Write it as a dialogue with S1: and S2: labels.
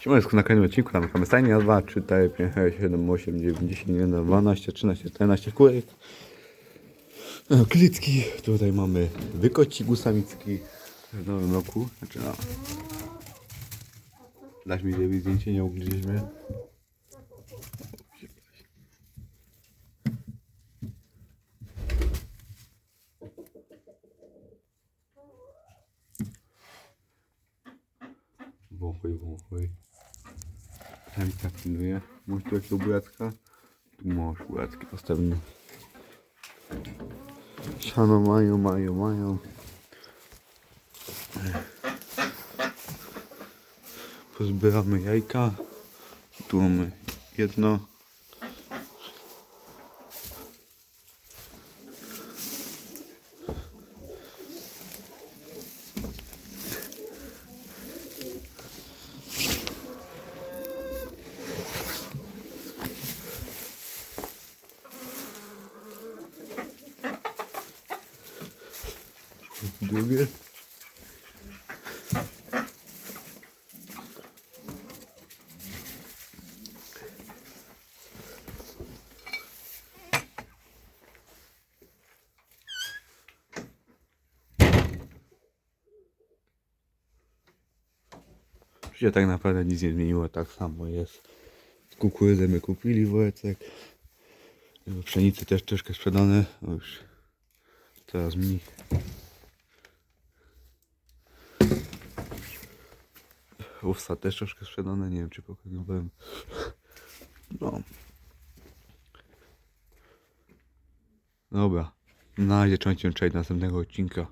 S1: Siemaneczku na kolejnym odcinku, tam mamy stajnie 2, 3, 4, 5, 6, 7, 8, 9, 10, 11, 12, 13, 14 kurek. Klitki, tutaj mamy wykocik gusamicki w nowym roku. Znaczy no. Dasz mi żeby zdjęcie, nie ugryźliśmy. Wąchuj, wąchuj. Tam tak pilnuje. Masz tu jakiegoś buracka? Tu masz buracki postawne. Siano mają, mają, mają. Pozbieramy jajka. Tu mamy jedno. Drugie. Się tak naprawdę nic nie zmieniło, tak samo jest. Z kukurydzy my kupili woreczek. Pszenicy też troszkę sprzedane, już coraz mniej. Owsa też troszkę sprzedane, nie wiem czy pokazywałem. No. Dobra. Na razie trzymajcie następnego odcinka.